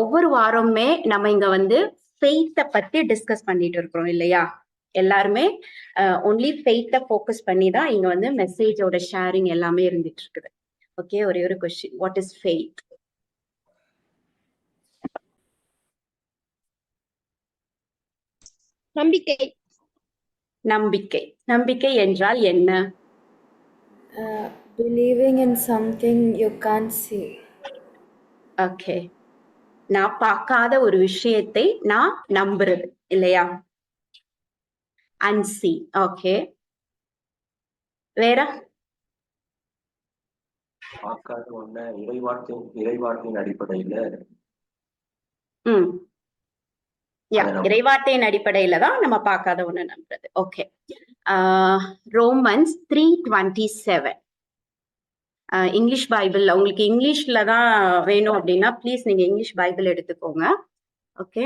ஒவ்வொரு வாரமுமே நம்ம இங்க வந்து ஃபெய்த்தை பத்தி டிஸ்கஸ் பண்ணிட்டு இருக்கிறோம் இல்லையா? எல்லாருமே ஒன்லி ஃபெய்த்தை ஃபோக்கஸ் பண்ணி தான் இங்க வந்து மெசேஜோட ஷேரிங் எல்லாமே இருந்துட்டு இருக்குது. ஓகே ஒரே ஒரு கொஸ்டின் வாட் இஸ் ஃபெய்த் நம்பிக்கை. நம்பிக்கை. நம்பிக்கை என்றால் என்ன? believing in something you can't see. Okay நான் பார்க்காத ஒரு விஷயத்தை நான் நம்புறது இல்லையா? அன்சி ஓகே வேற? பார்க்காத ஒண்ண இறைவாட்டின் இறைவாட்டின் அடிப்படையில ம். இறைவார்த்தையின் அடிப்படையில தான் நம்ம பார்க்காத ஒண்ணு நம்புறது okay Romans three twenty seven English Bible. உங்களுக்கு இங்கிலீஷ்ல தான் வேணும் அப்படின்னா ப்ளீஸ் நீங்க இங்கிலீஷ் பைபிள் எடுத்துக்கோங்க. Okay.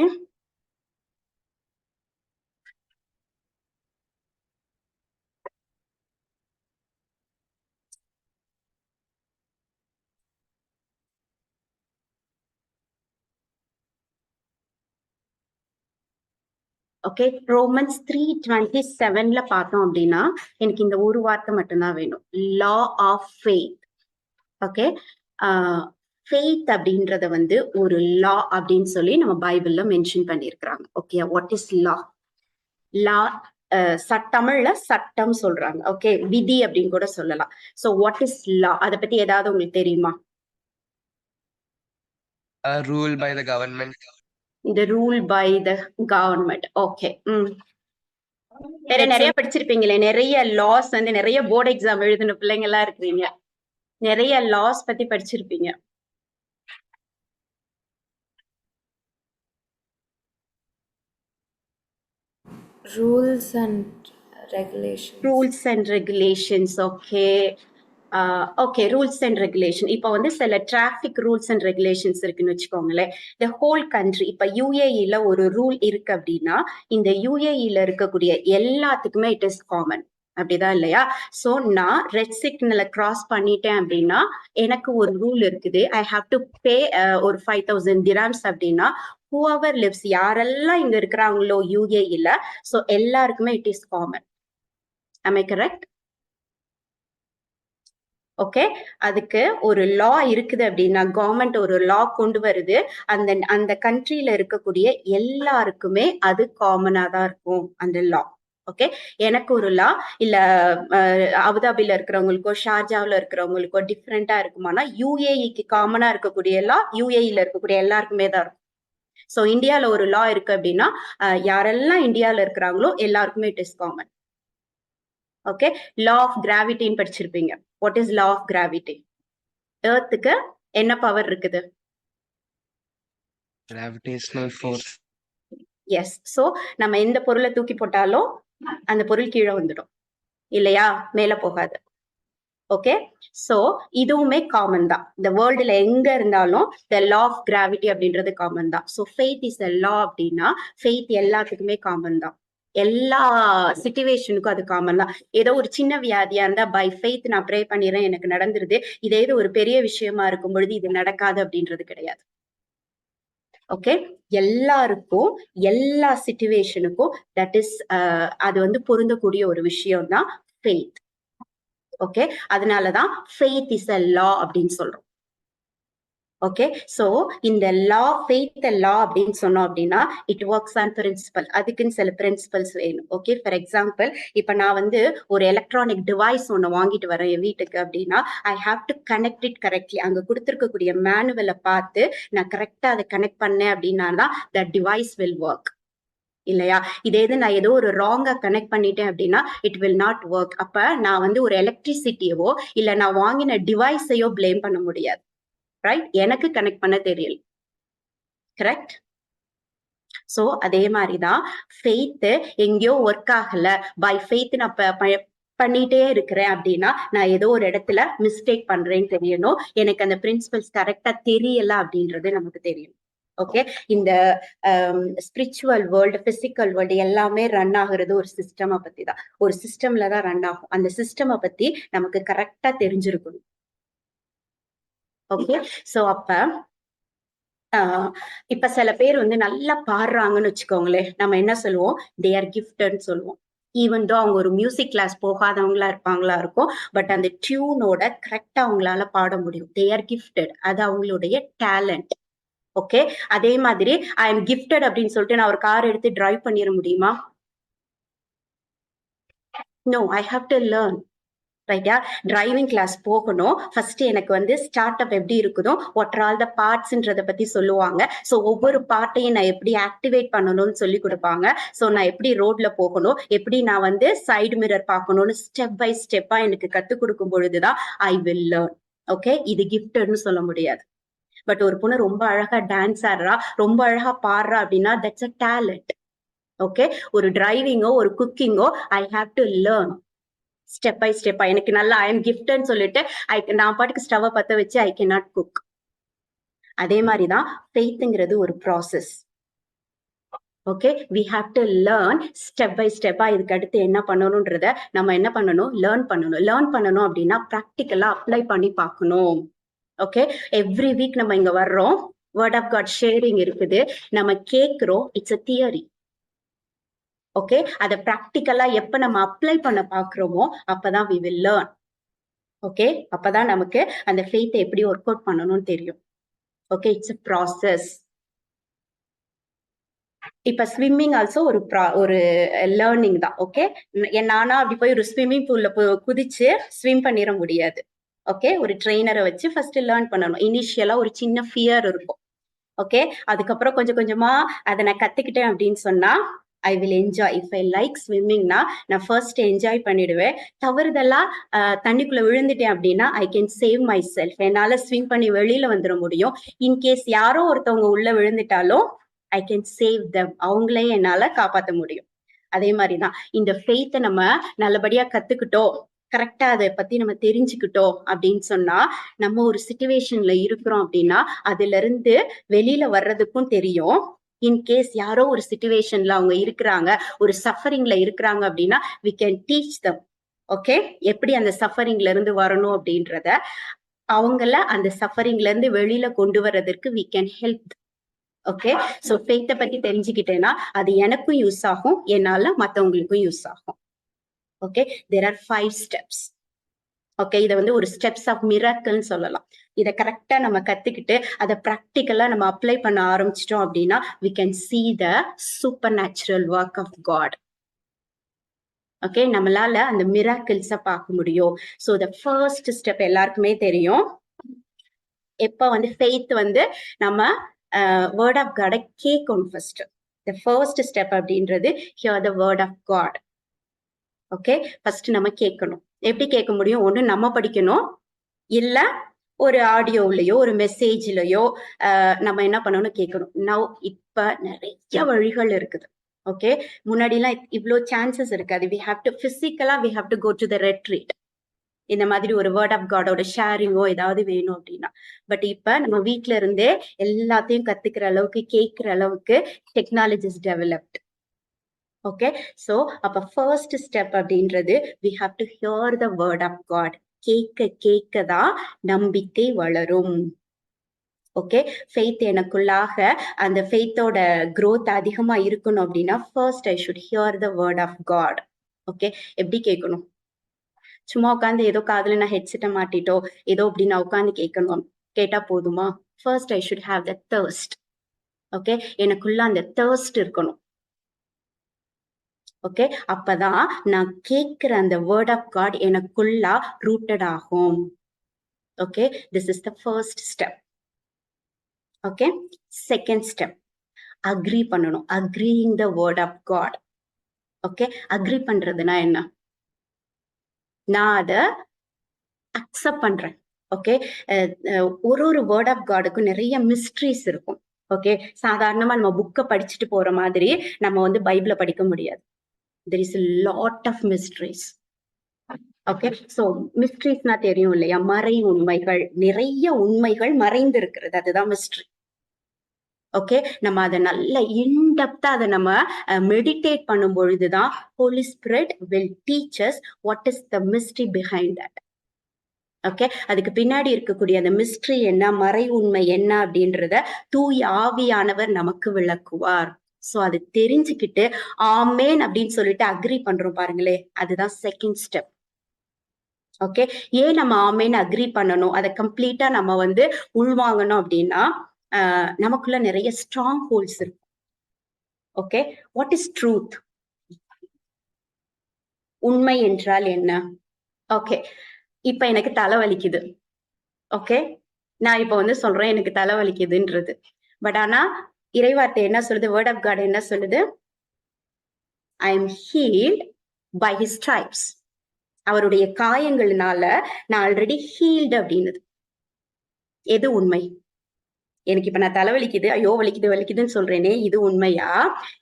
Okay. Romans three twenty செவன்ல பார்த்தோம் அப்படின்னா எனக்கு இந்த ஒரு வார்த்தை மட்டும்தான் வேணும். Law of faith okay faith அப்படின்றத வந்து ஒரு லா அப்படின்னு சொல்லி நம்ம பைபிள்ல மென்ஷன் பண்ணியிருக்கிறாங்க. Okay what is law law தமிழ்ல சட்டம் சொல்றாங்க. ஓகே விதி அப்படின்னு கூட சொல்லலாம். சோ வாட் இஸ் லா அதை பத்தி ஏதாவது உங்களுக்கு தெரியுமா? A rule by the government. இந்த rule by the government okay ம். வேற நிறைய படிச்சிருப்பீங்களே. நிறைய லாஸ் வந்து நிறைய போர்டு எக்ஸாம் எழுதின பிள்ளைங்க எல்லாம் இருக்கிறீங்க. நிறைய லாஸ் பத்தி படிச்சிருப்பீங்க. Rules and regulations. Rules and regulations okay okay rules and regulation இப்போ வந்து சில டிராஃபிக் ரூல்ஸ் அண்ட் ரெகுலேஷன்ஸ் இருக்குன்னு வச்சுக்கோங்களேன். த ஹோல் கண்ட்ரி இப்போ யூஏஇல ஒரு ரூல் இருக்கு அப்படின்னா இந்த யூஏஇல இருக்கக்கூடிய எல்லாத்துக்குமே இட் இஸ் காமன் அப்படிதான் இல்லையா? சோ நான் ரெட் சிக்னலை கிராஸ் பண்ணிட்டேன் அப்படின்னா எனக்கு ஒரு ரூல் இருக்குது. ஐ ஹாவ் டு பே ஒரு ஃபைவ் தௌசண்ட் திராம்ஸ் அப்படின்னா ஹூவர் லிவ்ஸ் யாரெல்லாம் இங்க இருக்கிறாங்களோ இல்லை ஸோ எல்லாருக்குமே it is common I correct okay அதுக்கு ஒரு லா இருக்குது அப்படின்னா கவர்மெண்ட் ஒரு லா கொண்டு வருது. அந்த அந்த கண்ட்ரியில இருக்கக்கூடிய எல்லாருக்குமே அது காமனா தான் இருக்கும் அந்த லா ஓகே எனக்கு ஒரு லா இல்ல அபுதாபில இருக்கிறவங்களுக்கோ ஷார்ஜாவில் இருக்கிறவங்களுக்கோ டிஃப்ரெண்டா இருக்குமானா யூஏஇக்கு காமனா இருக்கக்கூடிய லா யூஏஇல இருக்கக்கூடிய எல்லாருக்குமே தான் இருக்கும். ஸோ இந்தியால ஒரு லா இருக்கு அப்படின்னா யாரெல்லாம் இந்தியால இருக்கிறாங்களோ எல்லாருக்குமே it is common okay law of கிராவிட்டின்னு படிச்சிருப்பீங்க. What is law of gravity ஏர்த்துக்கு என்ன பவர் இருக்குது? எஸ் சோ நம்ம எந்த பொருளை தூக்கி போட்டாலும் அந்த பொருள் கீழே வந்துடும். இல்லையா? மேல போகாது. ஓகே சோ இதுவுமே காமன் தான். இந்த வேர்ல்டுல எங்க இருந்தாலும் த லா ஆஃப் கிராவிட்டி அப்படின்றது காமன் தான். So faith is a law அப்படின்னா ஃபெய்த் எல்லாத்துக்குமே காமன் தான். எல்லா சிச்சுவேஷனுக்கும் அது காமன் தான். ஏதோ ஒரு சின்ன வியாதியா இருந்தா பை ஃபெய்த் நான் ப்ரே பண்ணிடுறேன் எனக்கு நடந்துருது. இதே இது ஒரு பெரிய விஷயமா இருக்கும் பொழுது இது நடக்காது அப்படின்றது கிடையாது. ஓகே எல்லாருக்கும் எல்லா சிச்சுவேஷனுக்கும் தட் இஸ் அது வந்து பொருந்தக்கூடிய ஒரு விஷயம் தான் ஃபெய்த் ஓகே அதனாலதான் ஃபெய்த் இஸ் அ லா அப்படின்னு சொல்றோம். ஓகே ஸோ இந்த லா ஃபெய்த் லா அப்படின்னு சொன்னோம் அப்படின்னா இட் ஒர்க்ஸ் ஆன் பிரின்சிபல் அதுக்குன்னு சில பிரின்சிபல்ஸ் வேணும். ஓகே ஃபார் எக்ஸாம்பிள் இப்போ நான் வந்து ஒரு எலக்ட்ரானிக் டிவைஸ் ஒன்று வாங்கிட்டு வரேன் என் வீட்டுக்கு அப்படின்னா I have to connect it correctly அங்கே கொடுத்துருக்கக்கூடிய மேனுவலை பார்த்து நான் கரெக்டாக அதை கனெக்ட் பண்ணேன் அப்படின்னா தான் த டிவைஸ் வில் ஒர்க் இல்லையா? இதே இது நான் ஏதோ ஒரு ராங்கா கனெக்ட் பண்ணிட்டேன் அப்படின்னா இட் வில் நாட் ஒர்க் அப்ப நான் வந்து ஒரு எலக்ட்ரிசிட்டியவோ இல்ல நான் வாங்கின டிவைஸையோ ப்ளேம் பண்ண முடியாது. ரைட் எனக்கு கனெக்ட் பண்ண தெரியல. கரெக்ட் சோ அதே மாதிரிதான் ஃபெய்த் எங்கேயோ ஒர்க் ஆகல. பை ஃபெய்த் நான் பண்ணிட்டே இருக்கிறேன் அப்படின்னா நான் ஏதோ ஒரு இடத்துல மிஸ்டேக் பண்றேன்னு தெரியணும். எனக்கு அந்த பிரின்சிபல்ஸ் கரெக்டா தெரியல அப்படின்றது நமக்கு தெரியும். ஓகே இந்த ஸ்பிரிச்சுவல் வேர்ல்டு பிசிக்கல் வேர்ல்டு எல்லாமே ரன் ஆகுறது ஒரு சிஸ்டமை பத்தி தான் ஒரு சிஸ்டம்ல தான் ரன் ஆகும். அந்த சிஸ்டமை பத்தி நமக்கு கரெக்டா தெரிஞ்சிருக்கணும். ஓகே சோ அப்ப ஆஹ் இப்ப சில பேர் வந்து நல்லா பாடுறாங்கன்னு வச்சுக்கோங்களேன். நம்ம என்ன சொல்லுவோம்? தே ஆர் கிஃப்ட்னு சொல்லுவோம். ஈவன் தோ அவங்க ஒரு மியூசிக் கிளாஸ் போகாதவங்களா இருப்பாங்களா இருக்கும் பட் அந்த டியூனோட கரெக்டா அவங்களால பாட முடியும். தே ஆர் கிஃப்டட் அது அவங்களுடைய டேலண்ட் ஓகே அதே மாதிரி ஐ எம் கிஃப்டட் அப்படின்னு சொல்லிட்டு நான் ஒரு கார் எடுத்து டிரைவ் பண்ணிட முடியுமா? No I have to learn ரைட்டா டிரைவிங் கிளாஸ் போகணும். ஃபர்ஸ்ட் எனக்கு வந்து ஸ்டார்ட் அப் எப்படி இருக்குதோ ஒட் ஆல் த பார்ட்ஸ்ன்றத பத்தி சொல்லுவாங்க. ஸோ ஒவ்வொரு பார்ட்டையும் நான் எப்படி ஆக்டிவேட் பண்ணணும்னு சொல்லி கொடுப்பாங்க. ஸோ நான் எப்படி ரோட்ல போகணும் எப்படி நான் வந்து சைடு மிரர் பார்க்கணும்னு ஸ்டெப் பை ஸ்டெப்பா எனக்கு கத்துக் கொடுக்கும் பொழுதுதான் ஐ வில் லேர்ன் ஓகே இது கிஃப்ட்னு சொல்ல முடியாது. பட் ஒரு பொண்ணு ரொம்ப அழகா டான்ஸ் ஆடுறா ரொம்ப அழகா பாடுறா அப்படின்னா தட்ஸ் அ டேலண்ட் ஓகே ஒரு டிரைவிங்கோ ஒரு குக்கிங்கோ I have to learn step by ஸ்டெப்பா எனக்கு நல்லா ஐ எம் கிஃப்ட்னு சொல்லிட்டு ஐ நான் பாட்டுக்கு ஸ்டவ்வை பத்த வச்சு ஐ கே நாட் குக் அதே மாதிரிதான் ஃபெய்த்துங்கிறது ஒரு process okay we have to learn step by ஸ்டெப்பா இதுக்கு அடுத்து என்ன பண்ணணும்ன்றத நம்ம என்ன பண்ணணும்? லேர்ன் பண்ணணும். லேர்ன் பண்ணணும் அப்படின்னா ப்ராக்டிக்கலா அப்ளை பண்ணி பார்க்கணும். ஓகே எவ்ரி வீக் நம்ம இங்க வர்றோம். வேர்ட் ஆஃப் காட் ஷேரிங் இருக்குது. நம்ம கேட்குறோம். இட்ஸ் அ தியரி ஓகே அதை ப்ராக்டிக்கலா எப்ப நம்ம அப்ளை பண்ண பாக்குறோமோ அப்பதான் வி வில் லேர்ன் ஓகே அப்பதான் நமக்கு அந்த ஃபெய்த்தை எப்படி ஒர்க் அவுட் பண்ணணும்னு தெரியும். ஓகே இட்ஸ் அ ப்ராசஸ் இப்ப ஸ்விம்மிங் ஆல்சோ ஒரு ப்ரா- ஒரு லேர்னிங் தான். ஓகே நானா அப்படி போய் ஒரு ஸ்விம்மிங் பூல்ல குதிச்சு ஸ்விம் பண்ணிட முடியாது. ஓகே ஒரு ட்ரெயினரை வச்சு ஃபர்ஸ்ட் லேர்ன் பண்ணணும். இனிஷியலா ஒரு சின்ன ஃபியர் இருக்கும். ஓகே அதுக்கப்புறம் கொஞ்சம் கொஞ்சமா அதை நான் கத்துக்கிட்டேன் அப்படின்னு சொன்னா I will enjoy if I like ஸ்விம்மிங்னா நான் ஃபர்ஸ்ட் என்ஜாய் பண்ணிடுவேன். தவறுதலா தண்ணிக்குள்ள விழுந்துட்டேன் அப்படின்னா I can save myself என்னால ஸ்விம் பண்ணி வெளியில வந்துட முடியும். இன்கேஸ் யாரோ ஒருத்தவங்க உள்ள விழுந்துட்டாலும் ஐ கேன் சேவ் தம் அவங்களே என்னால காப்பாற்ற முடியும். அதே மாதிரிதான். இந்த ஃபெய்த்தை நம்ம நல்லபடியா கத்துக்கிட்டோம். கரெக்டா அதை பத்தி நம்ம தெரிஞ்சுக்கிட்டோம் அப்படின்னு சொன்னா நம்ம ஒரு சுச்சுவேஷன்ல இருக்கிறோம் அப்படின்னா அதுல இருந்து வெளியில வர்றதுக்கும் தெரியும். இன்கேஸ் யாரோ ஒரு சுச்சுவேஷன்ல அவங்க இருக்கிறாங்க ஒரு சஃபரிங்ல இருக்கிறாங்க அப்படின்னா we can teach them okay எப்படி அந்த சஃபரிங்ல இருந்து வரணும் அப்படின்றத அவங்கள அந்த சஃபரிங்ல இருந்து வெளியில கொண்டு வர்றதற்கு we can help okay so ஃபெய்த்தை பத்தி தெரிஞ்சுக்கிட்டேன்னா அது எனக்கும் யூஸ் ஆகும் என்னால மற்றவங்களுக்கும் யூஸ் ஆகும். Okay there are five steps okay இதை வந்து ஒரு ஸ்டெப்ஸ் ஆஃப் மிராக்கல்னு சொல்லலாம். இதை கரெக்டா நம்ம கத்துக்கிட்டு அதை ப்ராக்டிக்கலா நம்ம அப்ளை பண்ண ஆரம்பிச்சிட்டோம் அப்படின்னா we can see the supernatural work of God okay நம்மளால அந்த மிராக்கிள்ஸை பார்க்க முடியும். ஸோ த ஃபர்ஸ்ட் ஸ்டெப் எல்லாருக்குமே தெரியும். எப்போ வந்து ஃபெய்த் வந்து நம்ம வேர்ட் ஆஃப் காடை கேட்கணும் ஃபர்ஸ்ட் த ஃபர்ஸ்ட் ஸ்டெப் அப்படின்றது hear the word of God okay first நம்ம கேட்கணும். எப்படி கேட்க முடியும்? ஒன்று நம்ம படிக்கணும். இல்லை ஒரு ஆடியோவிலையோ ஒரு மெசேஜ்லயோ நம்ம என்ன பண்ணணும்? கேட்கணும். நவ் இப்ப நிறைய வழிகள் இருக்குது. ஓகே முன்னாடிலாம் இவ்வளோ சான்சஸ் இருக்காது. வி ஹாவ் டு பிசிக்கலா we have to go to the retreat இந்த மாதிரி ஒரு வேர்ட் ஆஃப் காடோட ஷேரிங்கோ ஏதாவது வேணும் அப்படின்னா. பட் இப்ப நம்ம வீட்டுல இருந்தே எல்லாத்தையும் கத்துக்கிற அளவுக்கு கேட்கிற அளவுக்கு டெக்னாலஜிஸ் டெவலப்ட் ஓகே சோ அப்ப ஃபர்ஸ்ட் ஸ்டெப் அப்படின்றது we have to hear the word of God கேட்க கேட்க தான் நம்பிக்கை வளரும். ஓகே ஃபெய்த் எனக்குள்ளாக அந்த ஃபெய்த்தோட க்ரோத் அதிகமா இருக்கணும் அப்படின்னா first I should hear the word of God okay எப்படி கேட்கணும் சும்மா உட்காந்து ஏதோ காதுல நான் ஹெட்செட்டை மாட்டிட்டோ ஏதோ அப்படி நான் உட்காந்து கேட்கணும் கேட்டா போதுமா? First I should have the thirst okay எனக்குள்ள அந்த தேர்ஸ்ட் இருக்கணும். ஓகே அப்பதான் நான் கேட்கிற அந்த வேர்ட் ஆஃப் காட் எனக்குள்ளா ரூட்டட் ஆகும். Okay this is the first step okay second step agree பண்ணணும். Agreeing the word of God okay agree பண்றதுனா என்ன? நான் அதை அக்செப்ட் பண்றேன். ஓகே ஒரு ஒரு வேர்ட் ஆஃப் காடுக்கும் நிறைய மிஸ்ட்ரிஸ் இருக்கும். ஓகே சாதாரணமா நம்ம புக்கை படிச்சுட்டு போற மாதிரி நம்ம வந்து பைபிளை படிக்க முடியாது. There is lot of mysteries okay so மிஸ்ட்ரிஸ்னா தெரியும் இல்லையா? மறை உண்மைகள். நிறைய உண்மைகள் மறைந்து இருக்கிறது அதுதான் மிஸ்ட்ரி ஓகே நம்ம அதை நல்ல இன்டெப்தா அதை நம்ம மெடிடேட் பண்ணும் பொழுதுதான் Holy Spirit will teachers what is the mystery behind that okay அதுக்கு பின்னாடி இருக்கக்கூடிய அந்த மிஸ்ட்ரி என்ன மறை உண்மை என்ன அப்படின்றத தூய் ஆவியானவர் நமக்கு விளக்குவார். சோ அது தெரிஞ்சுக்கிட்டு ஆமேன் அப்படின்னு சொல்லிட்டு அக்ரி பண்றோம் பாருங்களே அதுதான் செகண்ட் ஸ்டெப் ஓகே ஏன் நம்ம ஆமேன்னு அக்ரி பண்ணணும்? அதை கம்ப்ளீட்டா நம்ம வந்து உள்வாங்கணும் அப்படின்னா நமக்குள்ள நிறைய ஸ்ட்ராங் ஹோல்ஸ் இருக்கும். ஓகே வாட் இஸ் ட்ரூத் உண்மை என்றால் என்ன? ஓகே இப்ப எனக்கு தலை வலிக்குது ஓகே நான் இப்ப வந்து சொல்றேன் எனக்கு தலை வலிக்குதுன்றது பட் ஆனா இறைவார்த்தை என்ன சொல்லுது? வேர்ட் ஆஃப் காட் என்ன சொல்லுது? I am healed by his stripes அவருடைய காயங்கள்னால நான் ஆல்ரெடி ஹீல்டு அப்படின்னுது. எது உண்மை? எனக்கு இப்ப நான் தலை வலிக்குது ஐயோ வலிக்குது வலிக்குதுன்னு சொல்றேனே இது உண்மையா?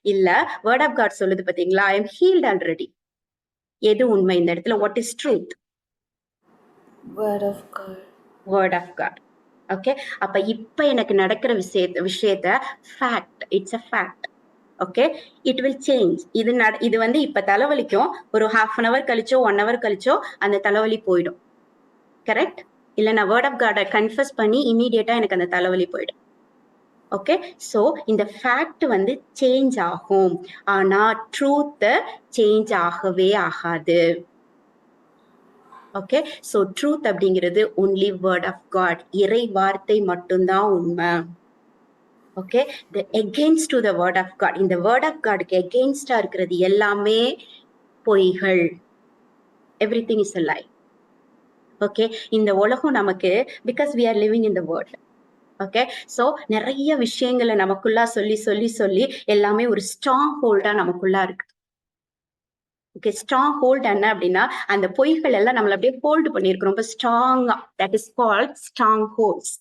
இல்ல வேர்ட் ஆஃப் காட் சொல்லுது பாத்தீங்களா? ஐ எம் ஹீல்ட் ஆல்ரெடி எது உண்மை இந்த இடத்துல? What is truth Word of God. Word of God okay அப்ப இப்ப எனக்கு நடக்கிற விஷயத்த விஷயத்த fact it's a fact okay it will change இது நட இது வந்து இப்ப தலைவலிக்கும். ஒரு ஹாஃப் அன் அவர் கழிச்சோ ஒன் ஹவர் கழிச்சோ அந்த தலைவலி போயிடும். கரெக்ட் இல்லை நான் வேர்ட் ஆஃப் காடை கன்ஃபர்ஸ் பண்ணி இமீடியட்டா எனக்கு அந்த தலைவலி போயிடும். ஓகே ஸோ இந்த ஃபேக்ட் வந்து சேஞ்ச் ஆகும். ஆனால் ட்ரூத் சேஞ்ச் ஆகவே ஆகாது. ஓகே ஸோ ட்ரூத் அப்படிங்கிறது ஒன்லி வேர்ட் ஆஃப் காட் இறை வார்த்தை மட்டும்தான் உண்மை. Okay the against to the word of God இந்த வேர்ட் ஆஃப் காடுக்கு எகெயின்ஸ்டா இருக்கிறது எல்லாமே பொய்கள். Everything is a lie okay இந்த உலகம் நமக்கு because we are living in the world okay so நிறைய விஷயங்களை நமக்குள்ளா சொல்லி சொல்லி சொல்லி எல்லாமே ஒரு ஸ்ட்ராங் ஹோல்டா நமக்குள்ளா இருக்கு. ஓகே ஸ்ட்ராங் ஹோல்ட் என்ன அப்படின்னா அந்த பொய்கள் எல்லாம் நம்மள அப்படியே ஹோல்டு பண்ணியிருக்கோம் ரொம்ப ஸ்ட்ராங்கா that is called strongholds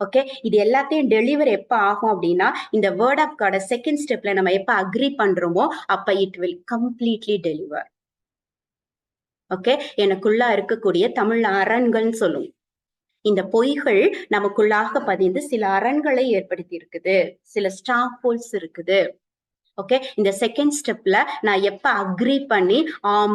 okay இது எல்லாத்தையும் டெலிவர் எப்ப ஆகும் அப்படின்னா இந்த வேர்ட் ஆஃப் கார்டை செகண்ட் ஸ்டெப்ல நம்ம எப்ப அக்ரி பண்றோமோ அப்ப it will completely deliver okay எனக்குள்ள இருக்கக்கூடிய தமிழ் அரண்கள்னு சொல்லுவோம் இந்த பொய்கள் நமக்குள்ளாக பதிந்து சில அரண்களை ஏற்படுத்தி இருக்குது. சில ஸ்ட்ராங் ஹோல்ஸ் இருக்குது. ஓகே இந்த செகண்ட் ஸ்டெப்ல நான் எப்ப அக்ரி பண்ணி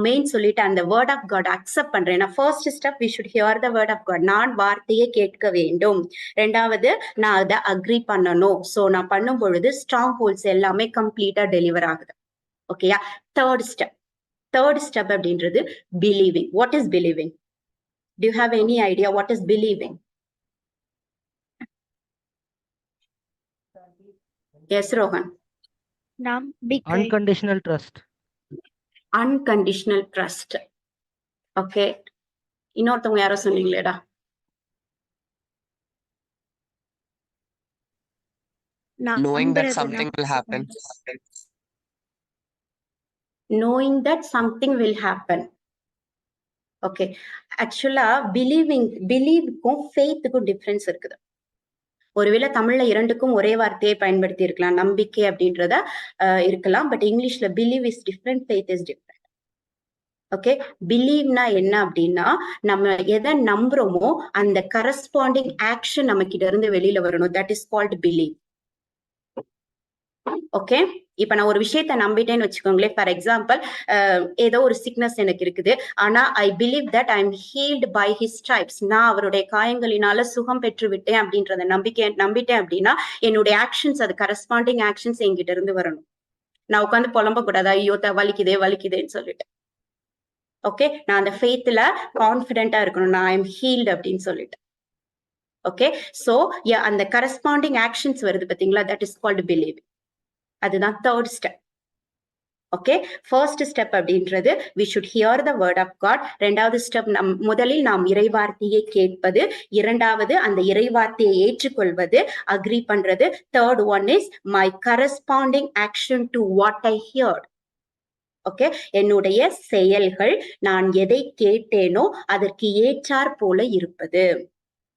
மெயின் சொல்லிட்டு அந்த வேர்ட் ஆஃப் காட் அக்செப்ட் பண்றேன். First step we should hear the word of God நான் வார்த்தையை கேட்க வேண்டும். ரெண்டாவது நான் அதை அக்ரி பண்ணணும். ஸோ நான் பண்ணும் பொழுது ஸ்ட்ராங் ஹோல்ஸ் எல்லாமே கம்ப்ளீட்டா டெலிவர் ஆகுது. ஓகேயா தேர்ட் ஸ்டெப் தேர்ட் ஸ்டெப் அப்படின்றது believing what is believing do have any idea what is believing yes Rohan நம்பிக்கை unconditional trust unconditional trust okay இன்னொருத்தவங்க யாரோ சொன்னீங்களேடா ந- Knowing that நம்புறது, something will happen. knowing that something will happen okay ஆக்சுவலா believing பிலீவுக்கும் ஃபெய்த்துக்கும் difference இருக்குது ஒருவேளை தமிழ்ல இரண்டுக்கும் ஒரே வார்த்தையை பயன்படுத்தி இருக்கலாம். நம்பிக்கை அப்படின்றத இருக்கலாம். பட் இங்கிலீஷ்ல believe is different faith is different okay பிலீவ்னா என்ன அப்படின்னா நம்ம எதை நம்புறோமோ அந்த கரஸ்பாண்டிங் ஆக்ஷன் நம்ம கிட்ட இருந்து வெளியில வரணும். That is called believe okay இப்ப நான் ஒரு விஷயத்த நம்பிட்டேன்னு வச்சுக்கோங்களேன். ஃபார் எக்ஸாம்பிள் ஏதோ ஒரு சிக்னஸ் எனக்கு இருக்குது. ஆனா I believe that I am healed by his stripes நான் அவருடைய காயங்களினால சுகம் பெற்று விட்டேன் அப்படின்றத நம்பிக்கை நம்பிட்டேன் அப்படின்னா என்னுடைய ஆக்ஷன்ஸ் அது கரஸ்பாண்டிங் ஆக்ஷன்ஸ் என்கிட்ட இருந்து வரணும். நான் உட்காந்து புலம்ப கூடாது ஐயோ த- வலிக்குதே வலிக்குதேன்னு சொல்லிட்டு. ஓகே நான் அந்த ஃபெய்த்ல கான்பிடென்ட்டா இருக்கணும். நான் ஐ எம் ஹீல்டு அப்படின்னு சொல்லிட்டு. ஓகே சோ அந்த கரஸ்பாண்டிங் ஆக்ஷன்ஸ் வருது பாத்தீங்களா தட் இஸ் கால்டு பிலீவ் அதுதான் third step okay first step அப்படின்றது we should hear the word of God ரெண்டாவது ஸ்டெப் நம் முதலில் நாம் இறைவார்த்தையை கேட்பது இரண்டாவது அந்த இறைவார்த்தையை ஏற்றுக்கொள்வது அக்ரி பண்றது. Third one is my corresponding action to what I heard okay என்னுடைய செயல்கள் நான் எதை கேட்டேனோ அதற்கு ஏற்றாற் போல இருப்பது.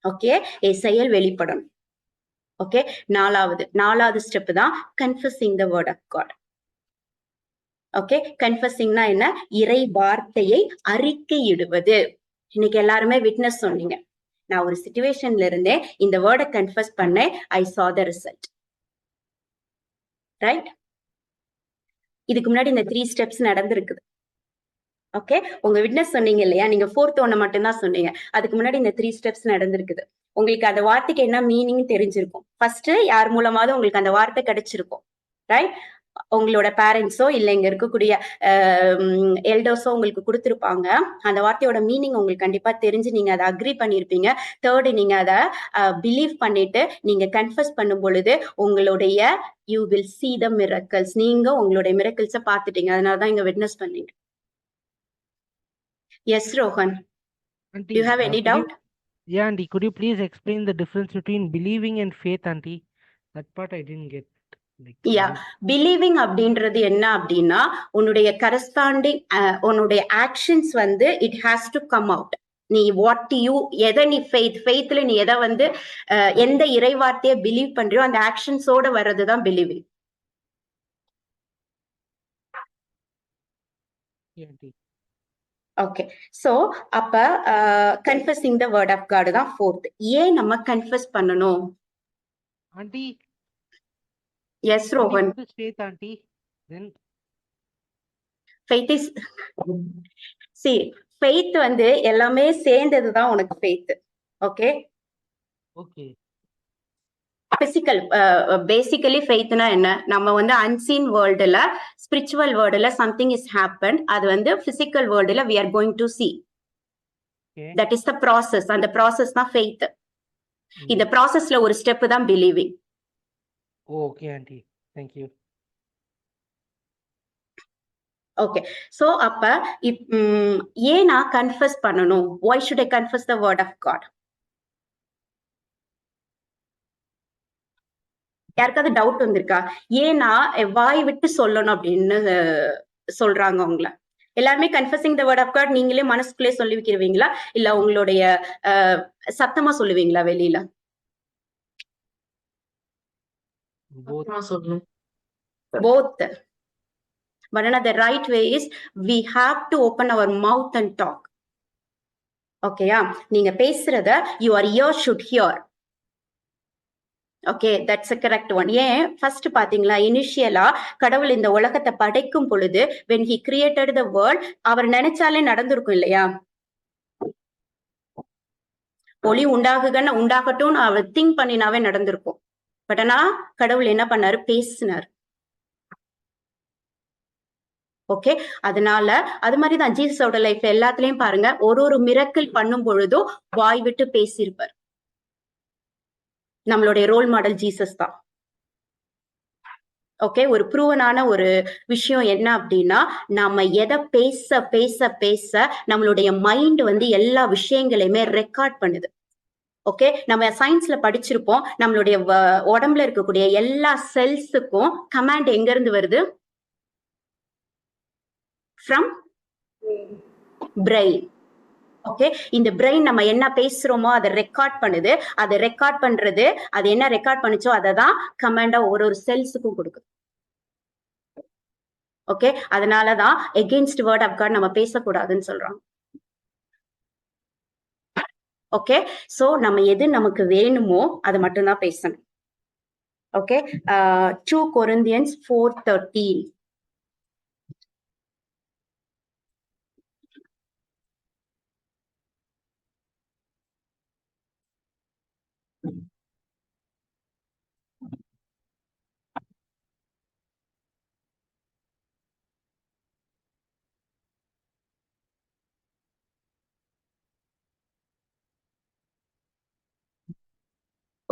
ஓகே என் செயல் வெளிப்படணும் ஓகே நாலாவது நாலாவது ஸ்டெப் தான் confessing the word of God okay கன்ஃபஸிங்னா என்ன? இறை வார்த்தையை அறிக்கையிடுவது. இன்னைக்கு எல்லாருமே விட்னஸ் சொன்னீங்க. நான் ஒரு சுச்சுவேஷன்ல இருந்தேன். இந்த வேர்டை கன்ஃபஸ் பண்ணேன். ஐ சா த ரிசல்ட் ரைட் இதுக்கு முன்னாடி இந்த த்ரீ ஸ்டெப்ஸ் நடந்திருக்குது. ஓகே உங்க விட்னஸ் சொன்னீங்க இல்லையா? நீங்க ஃபோர்த் ஒன்னு மட்டும்தான் சொன்னீங்க. அதுக்கு முன்னாடி இந்த த்ரீ ஸ்டெப்ஸ் நடந்திருக்குது. உங்களுக்கு அந்த வார்த்தைக்கு என்ன மீனிங் தெரிஞ்சிருக்கும். ஃபர்ஸ்ட் யார் மூலமாவது உங்களுக்கு அந்த வார்த்தை கிடைச்சிருக்கும். ரைட் உங்களோட பேரண்ட்ஸோ இல்ல இங்க இருக்கக்கூடிய எல்டர்ஸோ உங்களுக்கு கொடுத்துருப்பாங்க. அந்த வார்த்தையோட மீனிங் உங்களுக்கு கண்டிப்பா தெரிஞ்சு நீங்க அதை அக்ரி பண்ணியிருப்பீங்க. தேர்டு நீங்க அதை பிலீவ் பண்ணிட்டு நீங்க கன்ஃபஸ் பண்ணும் பொழுது உங்களுடைய you will see the miracles நீங்க உங்களுடைய மிரக்கல்ஸ பாத்துட்டீங்க அதனால தான் இங்க விட்னஸ் பண்ணீங்க. Yes Rohan Aunty, you have uh, yeah, auntie. Could you please explain the difference between believing and faith, auntie? That part I didn't get. Like, uh, believing அப்படின்றது என்ன அப்படின்னா உன்னுடைய கரஸ்பாண்டிங் உன்னுடைய ஆக்ஷன்ஸ் வந்து it has to come out நீ what you எதை நீ faith ஃபெய்த்ல நீ எதை வந்து எந்த இறைவார்த்தையை பிலீவ் பண்றியோ அந்த ஆக்ஷன்ஸோட வர்றதுதான் believing yeah, auntie. Okay so அப்ப confusing the word of God தான் ஃபோர்த் ஏன் நம்ம கன்ஃபஸ் பண்ணணும்? Auntie, yes Rohan faith, auntie? Then, faith is see faith வந்து எல்லாமே சேர்ந்தது தான் உனக்கு faith okay okay. Physical basically ஃபெய்த்னா என்ன? நம்ம வந்து அன்சீன் வேர்ல்டுல ஸ்பிரிச்சுவல் வேர்ல்டுல சம்திங் இஸ் ஹேப்பன் அது வந்து physical வேர்ல்டுல we are going to see. That is the process அந்த ப்ராசஸ் தான் ஃபெய்த் Mm. இந்த ப்ராசஸ்ல ஒரு ஸ்டெப் தான் believing okay, auntie. Thank you. Okay so அப்ப இப் ஏன் நான் கன்ஃபஸ் பண்ணணும்? Why should I confuse the word of God யாருக்காவது டவுட் வந்திருக்கா? ஏன் நான் வாய் விட்டு சொல்லணும் அப்படின்னு சொல்றாங்க உங்களை எல்லாருமே confessing the word of God நீங்களே மனசுக்குள்ளே சொல்லி வைக்கிறவீங்களா? இல்ல உங்களுடைய சத்தமா சொல்லுவீங்களா வெளியில? Both. both. But another right way is we have to open our mouth and talk. ஓகேயா நீங்க பேசுறத your ear should hear okay that's a correct one ஏன்? ஃபர்ஸ்ட் பாத்தீங்களா இனிஷியலா கடவுள் இந்த உலகத்தை படைக்கும் பொழுது when he created the world அவர் நினைச்சாலே நடந்திருக்கும் இல்லையா? ஒளி உண்டாகுகன்னு உண்டாகட்டும்னு அவர் திங்க் பண்ணினாவே நடந்திருக்கும். பட் ஆனா கடவுள் என்ன பண்ணாரு? பேசினார். ஓகே அதனால அது மாதிரிதான் ஜீசஸோட லைஃப் எல்லாத்துலயும் பாருங்க ஒரு ஒரு மிரக்கல் பண்ணும் பொழுதும் வாய் விட்டு பேசியிருப்பார். நம்மளுடைய ரோல் மாடல் ஜீசஸ் தான். ஓகே ஒரு ப்ரூவனான ஒரு விஷயம் என்ன அப்படின்னா நாம எதை பேச பேச பேச நம்மளுடைய மைண்ட் வந்து எல்லா விஷயங்களையுமே ரெக்கார்ட் பண்ணுது. ஓகே நம்ம சயின்ஸ்ல படிச்சிருப்போம். நம்மளுடைய உடம்புல இருக்கக்கூடிய எல்லா செல்ஸுக்கும் கமாண்ட் எங்க இருந்து வருது? ஃப்ரம் பிரெயின் ஓகே இந்த பிரெயின் நம்ம என்ன பேசுறோமோ அதை ரெக்கார்ட் பண்ணுது. அதை ரெக்கார்ட் பண்றது அது என்ன ரெக்கார்ட் பண்ணுச்சோ அதை தான் கமாண்டா ஒரு ஒரு செல்ஸுக்கும் கொடுக்குது ஓகே அதனாலதான் எகெயின்ஸ்ட் வேர்ட் ஆஃப் காட் நம்ம பேசக்கூடாதுன்னு சொல்றோம் ஓகே சோ நம்ம எது நமக்கு வேணுமோ அதை மட்டும்தான் பேசணும். Okay two Corinthians four thirteen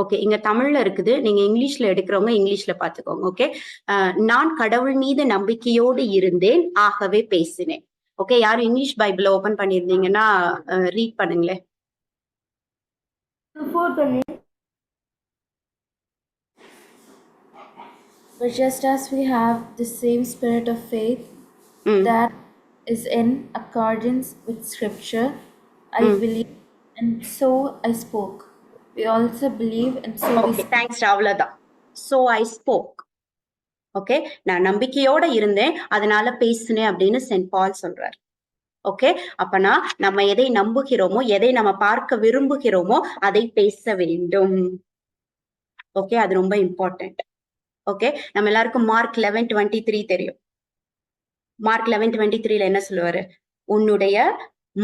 okay இங்க தமிழ்ல இருக்குது. நீங்க இங்கிலீஷ்ல எடுக்கிறவங்க இங்கிலீஷ்ல பாத்துக்கோங்க ஓகே நான் கடவுள் மீது நம்பிக்கையோடு இருந்தேன் ஆகவே பேசினேன். ஓகே யாரும் இங்கிலீஷ் பைபிள ஓபன் பண்ணியிருந்தீங்கன்னா ரீட் பண்ணுங்களேன். But just as we have the same spirit of faith ம் that is in accordance with Scripture, I Mm. believe and so I spoke. We also believe and so okay thanks அவ்வளவுதான். So I spoke okay நான் நம்பிக்கையோட இருந்தேன். அதனால பேசினேன் அப்படின்னு send பால் சொல்றாரு. Okay அப்பனா நம்ம எதை நம்புகிறோமோ எதை நம்ம பார்க்க விரும்புகிறோமோ அதை பேச வேண்டும். ஓகே அது ரொம்ப இம்பார்ட்டன்ட் ஓகே நம்ம எல்லாருக்கும் மார்க் லெவன் டுவெண்ட்டி த்ரீ தெரியும். மார்க் லெவன் டுவெண்ட்டி த்ரீல என்ன சொல்லுவாரு? உன்னுடைய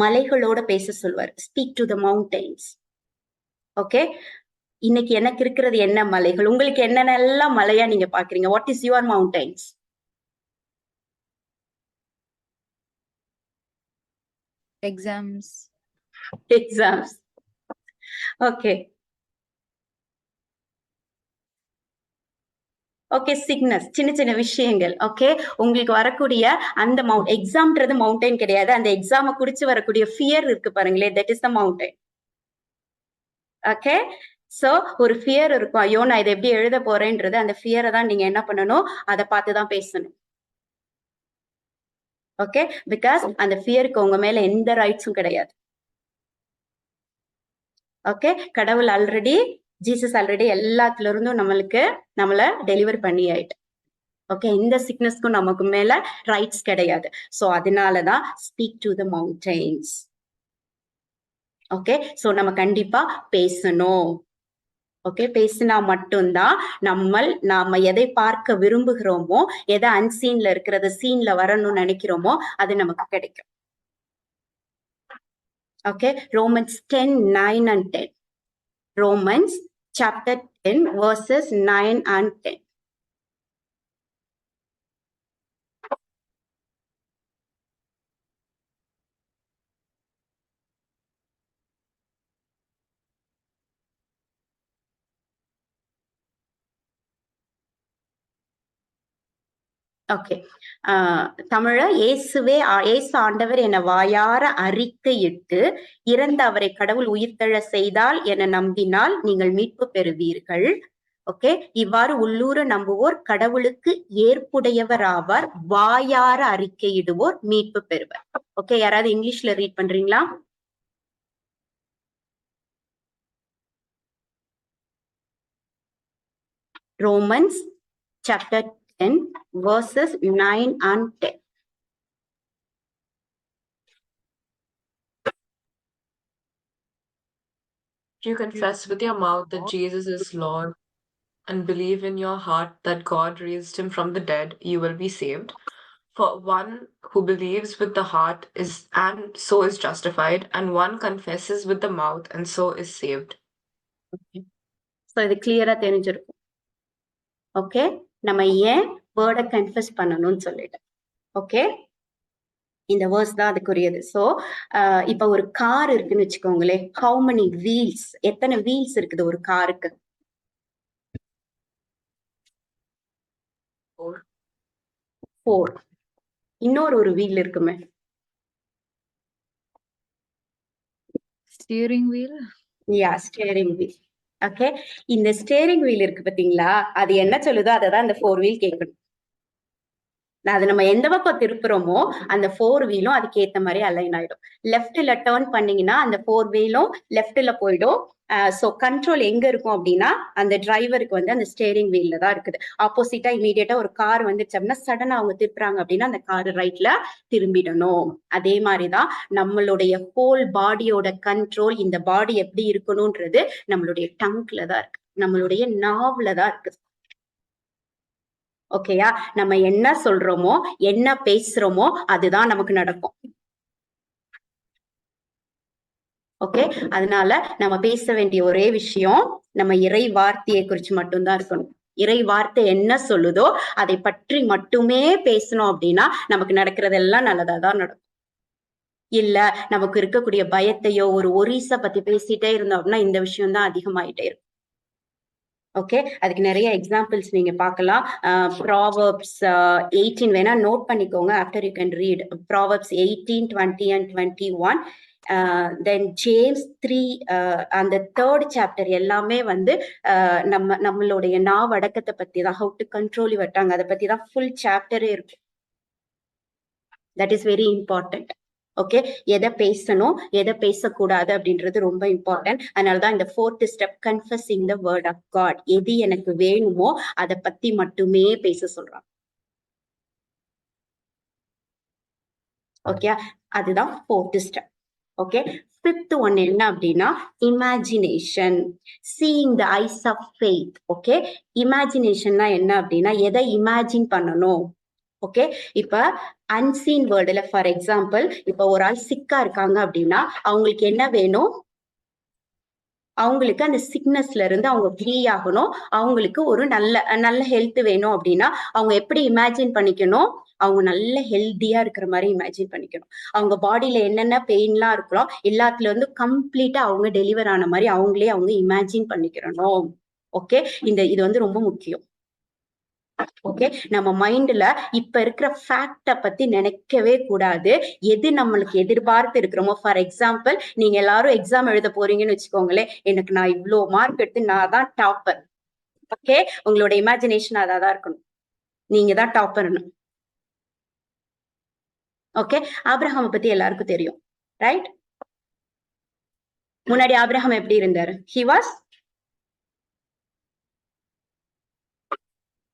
மலைகளோட பேச சொல்வார் speak to the mountains okay இன்னைக்கு எனக்கு இருக்கிறது என்ன மலைகள்? உங்களுக்கு என்னென்னலாம் மலையா நீங்க பாக்குறீங்க? What is your mountains Exams. Exams okay okay sickness சின்ன சின்ன விஷயங்கள். ஓகே உங்களுக்கு வரக்கூடிய அந்த மவுண்ட் எக்ஸாம்ன்றது மவுண்டைன் கிடையாது. அந்த எக்ஸாமை குடிச்சு வரக்கூடிய ஃபியர் இருக்கு பாருங்களேன். That is the mountain okay so ஒரு ஃபியர் இருக்கும். ஐயோ நான் இதை எப்படி எழுத போறேன்றது அந்த ஃபியரை தான் நீங்க என்ன பண்ணணும்? அதை பார்த்து தான் பேசணும். ஓகே பிகாஸ் அந்த ஃபியருக்கு உங்க மேல எந்த ரைட்ஸும் கிடையாது. ஓகே கடவுள் ஆல்ரெடி ஜீசஸ் ஆல்ரெடி எல்லாத்துல இருந்தும் நம்மளுக்கு நம்மள டெலிவர் பண்ணி ஆயிட்டு ஓகே இந்த சிக்னஸ்க்கும் நமக்கு மேல ரைட்ஸ் கிடையாது. சோ அதனாலதான் speak to the mountains okay so நம்ம கண்டிப்பா பேசணும். ஓகே பேசினா மட்டும்தான் நம்ம நாம எதை பார்க்க விரும்புகிறோமோ எதை அன்சீன்ல இருக்கிறத சீன்ல வரணும்னு நினைக்கிறோமோ அது நமக்கு கிடைக்கும். Okay Romans ten nine and ten Romans chapter ten verses nine and ten okay தமிழ இயேசுவே இயேசு ஆண்டவர் என வாயார அறிக்கையிட்டு இறந்த அவரை கடவுள் உயிர்த்தெழ செய்தால் என நம்பினால் நீங்கள் மீட்பு பெறுவீர்கள். ஓகே இவ்வாறு உள்ளூர நம்புவோர் கடவுளுக்கு ஏற்புடையவராவார் வாயார அறிக்கையிடுவோர் மீட்பு பெறுவர். ஓகே யாராவது இங்கிலீஷ்ல ரீட் பண்றீங்களா? Romans chapter 10 verses 9 and 10. you confess with your mouth that Jesus is Lord and believe in your heart that God raised him from the dead, you will be saved. For one who believes with the heart is and so is justified, and one confesses with the mouth and so is saved. Okay. So the clear at Okay. நம்ம ஏன் வேர்டை confuse பண்ணணும்னு சொல்லிட்டு. Okay இந்த verse தான் அதுக்குரியது. So இப்போ ஒரு car இருக்குன்னு வச்சுக்கோங்களேன். ஹவு many வீல்ஸ் எத்தனை வீல்ஸ் இருக்குது ஒரு காருக்கு Four. ஃபோர் இன்னொரு ஒரு வீல் இருக்குமே. Steering wheel. Yeah steering wheel okay இந்த ஸ்டேரிங் வீல் இருக்கு பாத்தீங்களா? அது என்ன சொல்லுதோ அதை தான் இந்த ஃபோர் வீல் கேட்கணும். அது நம்ம எந்த பக்கம் திருப்புறோமோ அந்த ஃபோர் வீலும் அதுக்கு ஏத்த மாதிரி அலைன் ஆயிடும். லெஃப்ட்ல டேர்ன் பண்ணீங்கன்னா அந்த ஃபோர் வீலும் லெஃப்ட்ல போயிடும். ஸோ கண்ட்ரோல் எங்க இருக்கும் அப்படின்னா அந்த டிரைவருக்கு வந்து அந்த ஸ்டேரிங் வீல்ல தான் இருக்குது. ஆப்போசிட்டா இமீடியட்டா ஒரு கார் வந்துச்சு அப்படின்னா சடனா அவங்க திருப்புறாங்க அப்படின்னா அந்த கார் ரைட்ல திரும்பிடணும். அதே மாதிரிதான் நம்மளுடைய ஹோல் பாடியோட கண்ட்ரோல் இந்த பாடி எப்படி இருக்கணும்ன்றது நம்மளுடைய டங்க்ல தான் இருக்கு. நம்மளுடைய நாவ்ல தான் இருக்குது ஓகேயா நம்ம என்ன சொல்றோமோ என்ன பேசுறோமோ அதுதான் நமக்கு நடக்கும். ஓகே அதனால நம்ம பேச வேண்டிய ஒரே விஷயம் நம்ம இறை வார்த்தையை குறிச்சு மட்டும்தான் இருக்கணும். இறை வார்த்தை என்ன சொல்லுதோ அதை பற்றி மட்டுமே பேசணும் அப்படின்னா நமக்கு நடக்கிறதெல்லாம் நல்லதா தான் நடக்கும். இல்ல நமக்கு இருக்கக்கூடிய பயத்தையோ ஒரு ஒரிச பத்தி பேசிட்டே இருந்தோம் அப்படின்னா இந்த விஷயம் தான் அதிகமாயிட்டே இருக்கும். ஓகே அதுக்கு நிறைய எக்ஸாம்பிள்ஸ் நீங்க பார்க்கலாம். ப்ராவர்ப்ஸ் எயிட்டீன் வேணா நோட் பண்ணிக்கோங்க after you can read Proverbs eighteen twenty and twenty one then James three அந்த தேர்ட் சாப்டர் எல்லாமே வந்து நம்ம நம்மளுடைய நாவடக்கத்தை பத்தி தான் ஹவு டு கண்ட்ரோல் வட்டாங்க அதை பத்தி தான் ஃபுல் சாப்டரே இருக்கும். That is very important okay எதை பேசணும் எதை பேசக்கூடாது அப்படின்றது ரொம்ப இம்பார்ட்டன்ட் அதனாலதான் இந்த fourth step confessing the word of God எது எனக்கு வேணுமோ அதை பத்தி மட்டுமே பேச சொல்றாங்க ஓகே அதுதான் fourth step okay fifth one என்ன அப்படின்னா imagination seeing the eyes of faith okay இமேஜினேஷன்னா என்ன அப்படின்னா எதை இமேஜின் பண்ணணும்? ஓகே இப்ப அன்சீன் வேர்ல்டுல ஃபார் எக்ஸாம்பிள் இப்ப ஒரு ஆள் சிக்கா இருக்காங்க அப்படின்னா அவங்களுக்கு என்ன வேணும்? அவங்களுக்கு அந்த சிக்னஸ்ல இருந்து அவங்க ஃப்ரீ ஆகணும். அவங்களுக்கு ஒரு நல்ல நல்ல ஹெல்த் வேணும் அப்படின்னா அவங்க எப்படி இமேஜின் பண்ணிக்கணும்? அவங்க நல்ல ஹெல்த்தியா இருக்கிற மாதிரி இமேஜின் பண்ணிக்கணும். அவங்க பாடியில என்னென்ன பெயின்லாம் இருக்கலாம் எல்லாத்துல இருந்து கம்ப்ளீட்டா அவங்க டெலிவர் ஆன மாதிரி அவங்களே அவங்க இமேஜின் பண்ணிக்கிறணும். ஓகே இந்த இது வந்து ரொம்ப முக்கியம். ஓகே நம்ம மைண்ட்ல இப்ப இருக்கிற ஃபேக்ட பத்தி நினைக்கவே கூடாது. எது நம்மளுக்கு எதிர்பார்த்து இருக்கிறோமோ ஃபார் எக்ஸாம்பிள் நீங்க எல்லாரும் எக்ஸாம் எழுத போறீங்கன்னு வச்சுக்கோங்களேன். எனக்கு நான் இவ்வளவு மார்க் எடுத்து நான் தான் டாப்பர் ஓகே உங்களோட இமேஜினேஷன் அதான் தான் இருக்கணும். நீங்க தான் டாப்பர்னு ஓகே ஆப்ரஹாம பத்தி எல்லாருக்கும் தெரியும். ரைட் முன்னாடி ஆப்ரஹாம் எப்படி இருந்தாரு? ஹி வாஸ்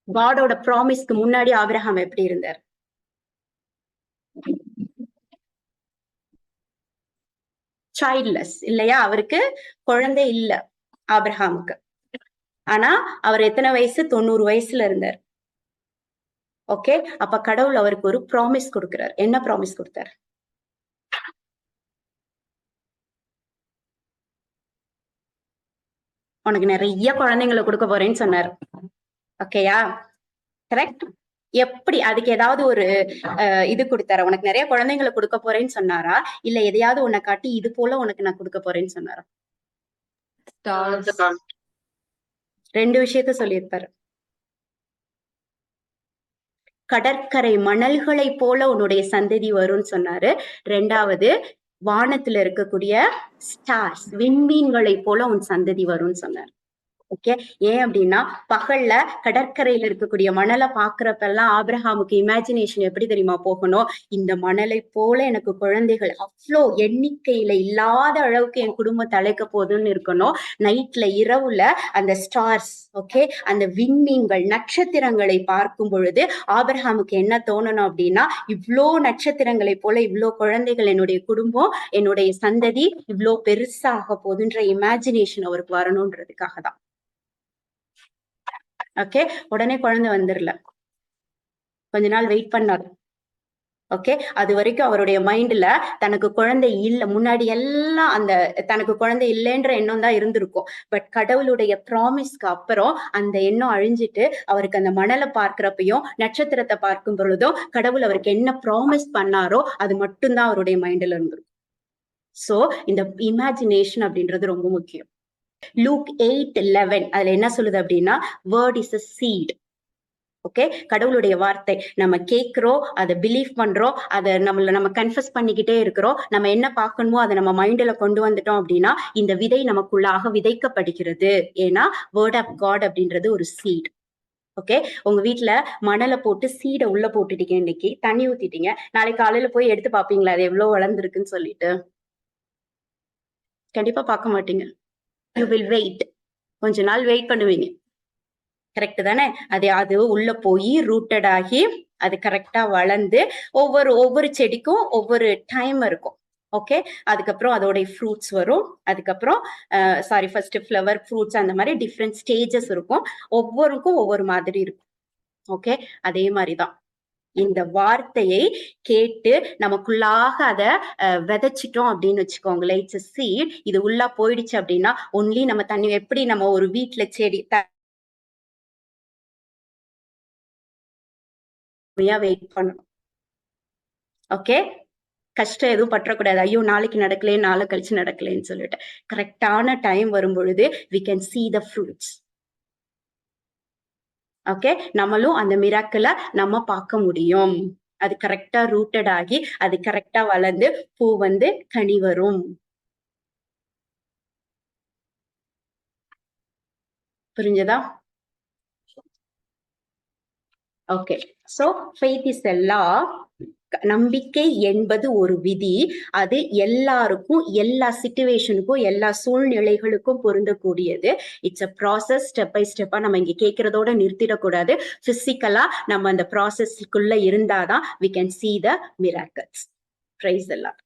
காடோட ப்ராமிஸ்க்கு முன்னாடி ஆபிரகாம் எப்படி இருந்தார்? சைல்ட்லெஸ் இல்லையா? அவருக்கு குழந்தை இல்ல ஆபிரகாமுக்கு. ஆனா அவர் எத்தனை வயசு? தொண்ணூறு வயசுல இருந்தார். ஓகே அப்ப கடவுள் அவருக்கு ஒரு ப்ராமிஸ் கொடுக்கிறார். என்ன ப்ராமிஸ் கொடுத்தார்? உனக்கு நிறைய குழந்தைங்களை கொடுக்க போறேன்னு சொன்னார். ஓகேயா கரெக்ட் எப்படி அதுக்கு ஏதாவது ஒரு இது கொடுத்தாரா? உனக்கு நிறைய குழந்தைங்களை கொடுக்க போறேன்னு சொன்னாரா? இல்ல எதையாவது உன்னை காட்டி இது போல உனக்கு நான் கொடுக்க போறேன்னு சொன்னாரா. ரெண்டு விஷயத்த சொல்லியிருப்பாரு. கடற்கரை மணல்களை போல உன்னுடைய சந்ததி வரும்னு சொன்னாரு. ரெண்டாவது வானத்துல இருக்கக்கூடிய ஸ்டார்ஸ் விண்மீன்களை போல உன் சந்ததி வரும்னு சொன்னார். ஓகே? ஏன் அப்படின்னா பகல்ல கடற்கரையில இருக்கக்கூடிய மணலை பாக்குறப்பெல்லாம் ஆப்ரஹாமுக்கு இமேஜினேஷன் எப்படி தெரியுமா போகணும்? இந்த மணலை போல எனக்கு குழந்தைகள் அவ்வளோ எண்ணிக்கையில இல்லாத அளவுக்கு என் குடும்பம் தலைக்க போகுதுன்னு இருக்கணும். நைட்ல இரவுல அந்த ஸ்டார்ஸ் ஓகே? அந்த விண்மீன்கள் நட்சத்திரங்களை பார்க்கும் பொழுது ஆபிரஹாமுக்கு என்ன தோணணும் அப்படின்னா இவ்ளோ நட்சத்திரங்களை போல இவ்வளோ குழந்தைகள் என்னுடைய குடும்பம் என்னுடைய சந்ததி இவ்வளோ பெருசாக போகுதுன்ற இமேஜினேஷன் அவருக்கு வரணுன்றதுக்காக தான் ஓகே உடனே குழந்தை வந்துடல. கொஞ்ச நாள் வெயிட் பண்ணார். ஓகே அது வரைக்கும் அவருடைய மைண்ட்ல தனக்கு குழந்தை இல்லை முன்னாடி எல்லாம் அந்த தனக்கு குழந்தை இல்லைன்ற எண்ணம் தான் இருந்திருக்கும். பட் கடவுளுடைய ப்ராமிஸ்க்கு அப்புறம் அந்த எண்ணம் அழிஞ்சிட்டு அவருக்கு அந்த மணலை பார்க்கிறப்பையும் நட்சத்திரத்தை பார்க்கும் பொழுதும் கடவுள் அவருக்கு என்ன ப்ராமிஸ் பண்ணாரோ அது மட்டும்தான் அவருடைய மைண்ட்ல இருந்திருக்கும். சோ இந்த இமேஜினேஷன் அப்படின்றது ரொம்ப முக்கியம். லூக் எயிட் லெவன் அதுல என்ன சொல்லுது அப்படின்னா word is a seed okay கடவுளுடைய வார்த்தை. நம்ம கேட்குறோம் அதை பிலீவ் பண்றோம் அதை நம்மள நம்ம கன்ஃபஸ் பண்ணிக்கிட்டே இருக்கிறோம். நம்ம என்ன பார்க்கணுமோ அதை நம்ம மைண்ட்ல கொண்டு வந்துட்டோம் அப்படின்னா இந்த விதை நமக்குள்ளாக விதைக்கப்படுகிறது. ஏன்னா வேர்ட் ஆஃப் காட் அப்படின்றது ஒரு சீட் ஓகே உங்க வீட்டுல மணலை போட்டு சீடை உள்ள போட்டுட்டீங்க இன்னைக்கு. தண்ணி ஊத்திட்டீங்க. நாளைக்கு காலையில போய் எடுத்து பாப்பீங்களா அது எவ்வளவு வளர்ந்துருக்குன்னு சொல்லிட்டு. கண்டிப்பா பார்க்க மாட்டீங்க. யூ வில் வெயிட் கொஞ்ச நாள் வெயிட் பண்ணுவீங்க. கரெக்ட் தானே? அது அது உள்ள போய் ரூட்டட் ஆகி அது கரெக்டா வளர்ந்து ஒவ்வொரு ஒவ்வொரு செடிக்கும் ஒவ்வொரு டைம் இருக்கும். ஓகே அதுக்கப்புறம் அதோடைய ஃப்ரூட்ஸ் வரும். அதுக்கப்புறம் சாரி ஃபர்ஸ்ட் ஃப்ளவர் ஃப்ரூட்ஸ் அந்த மாதிரி டிஃப்ரெண்ட் ஸ்டேஜஸ் இருக்கும். ஒவ்வொருக்கும் ஒவ்வொரு மாதிரி இருக்கும். ஓகே அதே மாதிரி தான். இந்த வார்த்தையை கேட்டு நமக்குள்ளாக அதை விதைச்சிட்டோம் அப்படின்னு வச்சுக்கோங்களேன். இட்ஸ் சீட் இது உள்ளா போயிடுச்சு அப்படின்னா ஒன்லி நம்ம தண்ணி எப்படி நம்ம ஒரு வீட்டில் செடி வெயிட் பண்ணணும். ஓகே கஷ்டம் எதுவும் பற்றக்கூடாது. ஐயோ நாளைக்கு நடக்கலையே நாளை கழிச்சு நடக்கலைன்னு சொல்லிட்டு. கரெக்டான டைம் வரும் பொழுது we can see the fruits okay நம்மளும் அந்த மிராக்களை நம்ம பார்க்க முடியும். அது கரெக்டா ரூட்டட் ஆகி அது கரெக்டா வளர்ந்து பூ வந்து கனி வரும். புரிஞ்சதா? ஓகே சோ ஃபெய்த் இஸ் எல்லா நம்பிக்கை என்பது ஒரு விதி. அது எல்லாருக்கும் எல்லா சிச்சுவேஷனுக்கும் எல்லா சூழ்நிலைகளுக்கும் பொருந்தக்கூடியது. It's a process step by ஸ்டெப்பா நம்ம இங்க கேட்கறதோட நிறுத்திடக்கூடாது. பிசிக்கலா நம்ம அந்த ப்ராசஸ்க்குள்ள இருந்தாதான் we can see the miracles praise எல்லாம்